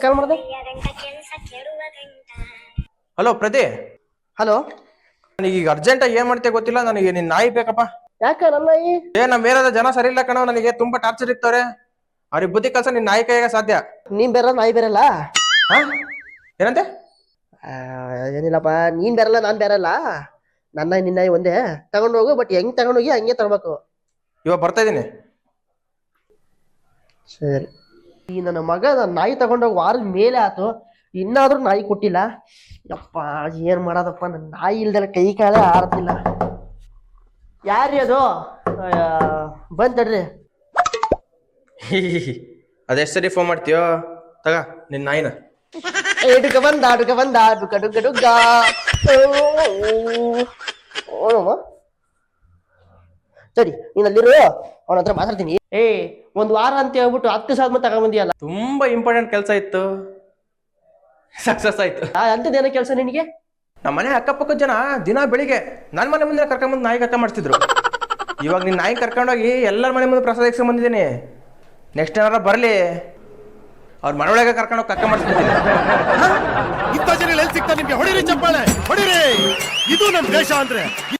ಕಾಲ್ ಮಾಡ್ದೆ? ಹಲೋ ಪ್ರತಿ? ಹಲೋ? ನನಗೆ ಈಗ ಅರ್ಜೆಂಟ್ ಏನ್ ಮಾಡ್ತೀಯ ಗೊತ್ತಿಲ್ಲ ನನಗೆ ನಿನ್ ನಾಯಿ ಬೇಕಪ್ಪ. ಯಾಕ ನನ್ನ ಈ ಏ ನಮ್ ಬೇರೆ ಜನ ಸರಿ ಇಲ್ಲ ಕಣೋ ನನಗೆ ತುಂಬಾ ಟಾರ್ಚರ್ ಇರ್ತವ್ರೆ ಅವ್ರಿಗೆ ಬುದ್ಧಿ ಕಲ್ಸ ನಿನ್ ನಾಯಿ ಕೈಯಾಗ ಸಾಧ್ಯ. ನೀನ್ ಬೇರೆ ನಾಯಿ ಬೇರಲ್ಲ ಹಾ? ಏನಂತೆ ಆ, ಏನಿಲ್ಲಪ್ಪ ನೀನ್ ಬೇರಲ್ಲ ನಾನ್ ಬೇರಲ್ಲ ನನ್ನ ನಾಯಿ, ನಿನ್ನ ನಾಯಿ ಒಂದೇ. ತಗೊಂಡು ಹೋಗು ಬಟ್ ಹೆಂಗ್ ತಗೊಂಡೋಗಿ ಹಂಗೆ ತಗೋಬೇಕು ಇವಾಗ ಬರ್ತಾ ಇದೀನಿ ಸರಿ. ಈ ನನ್ನ ಮಗ ನನ್ನ ನಾಯಿ ತಗೊಂಡೋಗಿ ವಾರದ ಮೇಲೆ ಆತು ಇನ್ನಾದ್ರೂ ನಾಯಿ ಕೊಟ್ಟಿಲ್ಲ ಯಪ್ಪ ಏನು ಮಾಡೋದಪ್ಪ ನನ್ನ ನಾಯಿ ಇಲ್ದಲ್ಲ ಕೈ ಕಾಲೇ ಆಡ್ತಿಲ್ಲ ಯಾರ್ರಿ ಅದು ಬಂದ್ ತಡ್ರಿ ಅದೆಷ್ಟ್ ಸರಿ ಫೋನ್ ಮಾಡ್ತೀಯೋ ತಗ ನಿನ್ ನಾಯಿನ ಎಡುಕ ಬಂದ ಅಡುಕ ಬಂದ ಡುಕ ಡುಕ ಡುಗ್ಗ ಸರಿ ನೀನ್ ಅಲ್ಲಿರು ಅವನ ಹತ್ರ ಮಾತಾಡ್ತೀನಿ. ಏ ಒಂದ್ ವಾರ ಅಂತ ಹೇಳ್ಬಿಟ್ಟು ಹತ್ತು ಸಾವಿರ ಮತ್ತೆ ತಗೊಂಬಂದಿಯಲ್ಲ? ತುಂಬಾ ಇಂಪಾರ್ಟೆಂಟ್ ಕೆಲಸ ಇತ್ತು. ಸಕ್ಸಸ್ ಆಯ್ತು. ಅಂತದೇನೋ ಕೆಲಸ ನಿನಗೆ? ನಮ್ಮ ಮನೆ ಅಕ್ಕಪಕ್ಕದ ಜನ ದಿನ ಬೆಳಿಗ್ಗೆ ನನ್ನ ಮನೆ ಮುಂದೆ ಕರ್ಕೊಂಬಂದು ನಾಯಿ ಕಕ್ಕ ಮಾಡ್ತಿದ್ರು. ಇವಾಗ ನಿನ್ನ ನಾಯಿ ಕರ್ಕೊಂಡೋಗಿ ಎಲ್ಲರ ಮನೆ ಮುಂದೆ ಪ್ರಸಾದ ಇಸ್ಕೊಂಡ್ ಬಂದಿದ್ದೀನಿ. ನೆಕ್ಸ್ಟ್ ಏನಾರ ಬರಲಿ. ಅವ್ರ ಮನೆಯೊಳಗೆ ಕರ್ಕೊಂಡೋಗಿ ಕಕ್ಕ ಮಾಡಿಸ್ಬಿಡ್ತೀನಿ. ಇಂಥ ಜನ ಎಲ್ಲಿ ಸಿಗ್ತಾರೆ ನಿಮ್ಗೆ? ಹೊಡಿರಿ ಚಪ್ಪಾಳೆ ಹೊಡಿರಿ. ಇದು ನಮ್ ದೇಶ ಅಂದ್ರೆ.